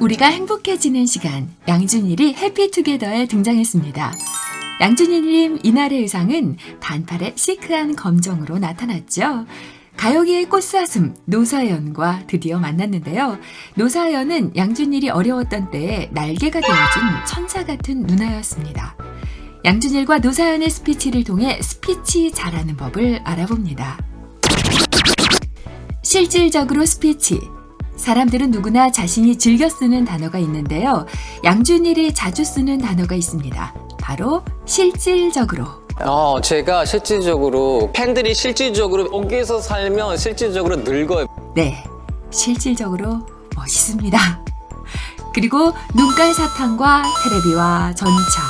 우리가 행복해지는 시간, 양준일이 해피투게더에 등장했습니다. 양준일님 이날의 의상은 반팔의 시크한 검정으로 나타났죠. 가요계의 꽃사슴 노사연과 드디어 만났는데요. 노사연은 양준일이 어려웠던 때에 날개가 되어준 천사 같은 누나였습니다. 양준일과 노사연의 스피치를 통해 스피치 잘하는 법을 알아봅니다. 실질적으로 스피치. 사람들은 누구나 자신이 즐겨 쓰는 단어가 있는데요. 양준일이 자주 쓰는 단어가 있습니다. 바로 실질적으로. 어, 제가 실질적으로 팬들이 실질적으로 여기서 살면 실질적으로 늙어요. 네, 실질적으로 멋있습니다. 그리고 눈깔 사탕과 테레비와 전차.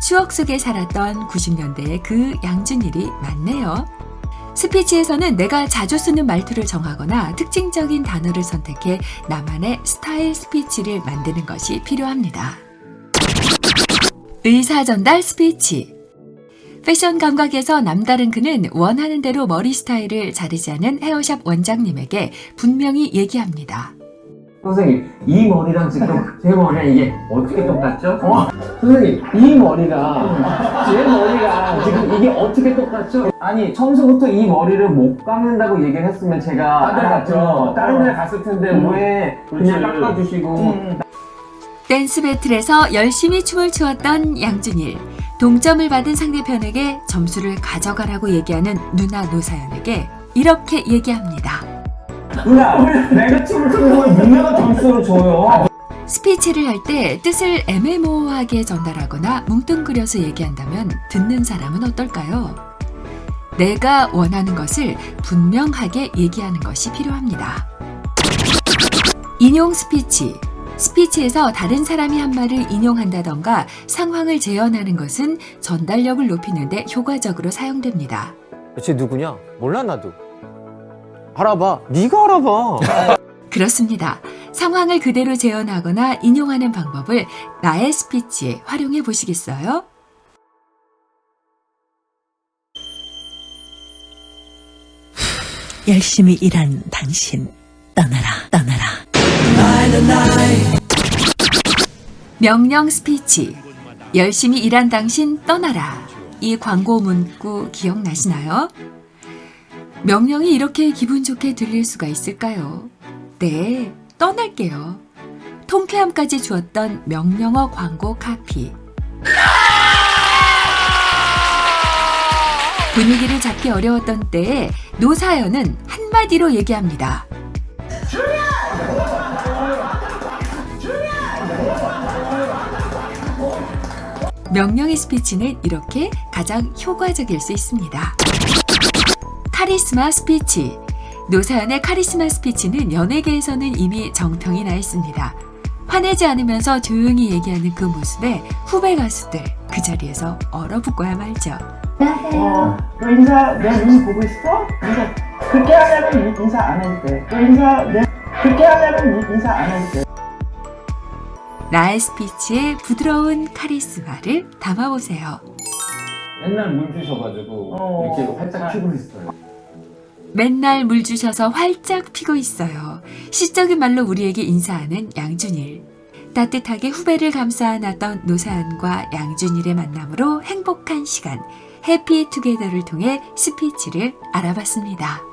추억 속에 살았던 90년대의 그 양준일이 맞네요. 스피치에서는 내가 자주 쓰는 말투를 정하거나 특징적인 단어를 선택해 나만의 스타일 스피치를 만드는 것이 필요합니다. 의사 전달 스피치. 패션 감각에서 남다른 그는 원하는 대로 머리 스타일을 자르지 않은 헤어샵 원장님에게 분명히 얘기합니다. 선생님, 이 머리랑 지금 제 머리랑 이게 어떻게 똑같죠? 선생님, 이 머리랑 제 머리랑 지금 이게 어떻게 똑같죠? 아니, 처음부터 이 머리를 못 깎는다고 얘기를 했으면 제가 알았죠. 다른 데 갔을 텐데 왜 그냥 깎아주시고 댄스 배틀에서 열심히 춤을 추었던 양준일. 동점을 받은 상대편에게 점수를 가져가라고 얘기하는 누나 노사연에게 이렇게 얘기합니다. 누나, 내가 춤을 추는 걸 누나가 점수를 줘요. 스피치를 할 때 뜻을 애매모호하게 전달하거나 뭉뚱그려서 얘기한다면 듣는 사람은 어떨까요? 내가 원하는 것을 분명하게 얘기하는 것이 필요합니다. 인용 스피치. 스피치에서 다른 사람이 한 말을 인용한다던가 상황을 재현하는 것은 전달력을 높이는데 효과적으로 사용됩니다. 대체 누구냐? 몰라 나도. 알아봐. 네가 알아봐. 그렇습니다. 상황을 그대로 재현하거나 인용하는 방법을 나의 스피치에 활용해 보시겠어요? 열심히 일한 당신 떠나라 떠나라 명령 스피치. 열심히 일한 당신 떠나라. 이 광고 문구 기억나시나요? 명령이 이렇게 기분 좋게 들릴 수가 있을까요? 네, 떠날게요. 통쾌함까지 주었던 명령어 광고 카피. 분위기를 잡기 어려웠던 때에 노사연은 한마디로 얘기합니다. 명령의 스피치는 이렇게 가장 효과적일 수 있습니다. 카리스마 스피치. 노사연의 카리스마 스피치는 연예계에서는 이미 정평이 나 있습니다. 화내지 않으면서 조용히 얘기하는 그 모습에 후배 가수들 그 자리에서 얼어붙고야 말죠. 어, 너 인사 내 눈 보고 있어? 인사 그렇게 하려면 인- 인사 안 해도 돼. 너 인사 내 그렇게 하려면 인- 인사 안 해도 돼. 나의 스피치에 부드러운 카리스마를 담아보세요. 맨날 물 주셔가지고 어. 이렇게 활짝 피고 있어요. 맨날 물 주셔서 활짝 피고 있어요. 시적인 말로 우리에게 인사하는 양준일. 따뜻하게 후배를 감싸 안았던 노사연과 양준일의 만남으로 행복한 시간, 해피투게더를 통해 스피치를 알아봤습니다.